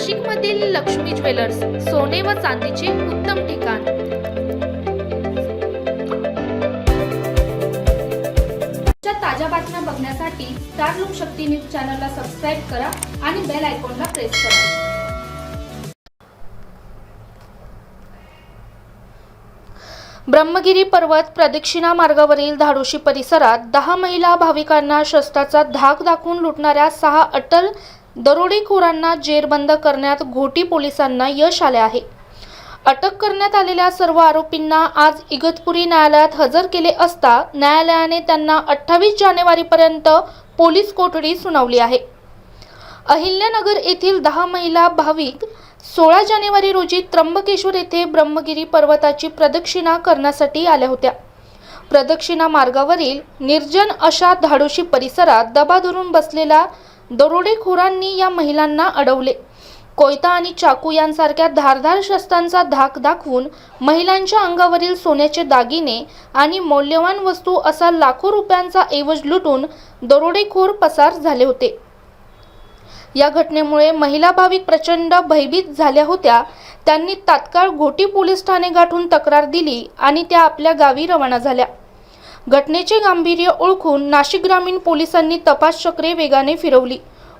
नाशिकमधील लक्ष्मी ज्वेलर्स सोने व चांदीचे उत्तम ठिकाण. ताज्या बातम्या बघण्यासाठी स्टार लोक शक्ती न्यूज चॅनलला सबस्क्राईब करा आणि बेल आयकॉनला प्रेस करा. ब्रह्मगिरी पर्वत प्रदक्षिणा मार्गावरील धाडोशी परिसरात दहा महिला भाविकांना शस्त्राचा धाक दाखवून लुटणाऱ्या सहा अटल दरोडेखोरांना जेरबंद करण्यात घोटी पोलिसांना यश आले आहे. अटक करण्यात आलेल्या सर्व आरोपींना आज इगतपुरी न्यायालयात हजर केले असता न्यायालयाने त्यांना अठ्ठावीस जानेवारीपर्यंत पोलीस कोठडी सुनावली आहे. अहिल्यानगर येथील दहा महिला भाविक सोळा जानेवारी रोजी त्र्यंबकेश्वर येथे ब्रह्मगिरी पर्वताची प्रदक्षिणा करण्यासाठी आल्या होत्या. प्रदक्षिणा मार्गावरील निर्जन अशा धाडोशी परिसरात दबा धरून बसलेला दरोडेखोरांनी या महिलांना अडवले. कोयता आणि चाकू यांसारख्या धारधार शस्त्रांचा धाक दाखवून महिलांच्या अंगावरील सोन्याचे दागिने आणि मौल्यवान वस्तू असा लाखो रुपयांचा ऐवज लुटून दरोडेखोर पसार झाले होते. या घटनेमुळे महिला भाविक प्रचंड भयभीत झाल्या होत्या. त्यांनी तात्काळ घोटी पोलीस ठाणे गाठून तक्रार दिली आणि त्या आपल्या गावी रवाना झाल्या. घटनेचे गांभीर्य ओळखून नाशिक ग्रामीण पोलिसांनी तपास चक्रे वेगाने फिरवली.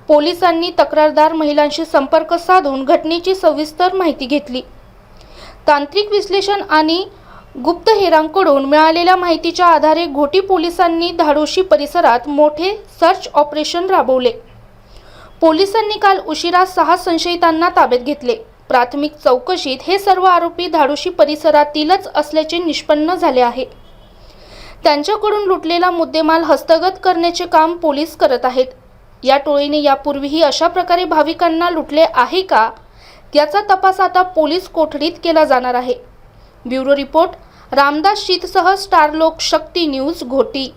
पोलिसांनी तक्रारदार महिलांशी संपर्क साधून घटनेची सविस्तर माहिती घेतली. तांत्रिक विश्लेषण आणि गुप्तहेरांकडून मिळालेल्या माहितीच्या आधारे घोटी पोलिसांनी धाडोशी परिसरात मोठे सर्च ऑपरेशन राबवले. पोलिसांनी काल उशिरा सहा संशयितांना ताब्यात घेतले. प्राथमिक चौकशीत हे सर्व आरोपी धाडोशी परिसरातीलच असल्याचे निष्पन्न झाले आहे. त्यांच्याकडून लुटलेला मुद्देमाल हस्तगत करण्याचे काम पोलीस करत आहेत. या टोळीने यापूर्वीही अशा प्रकारे भाविकांना लुटले आहे का? याचा तपास आता पोलीस कोठडीत केला जाणार आहे. ब्युरो रिपोर्ट रामदास शीतसह स्टार लोक शक्ती न्यूज घोटी.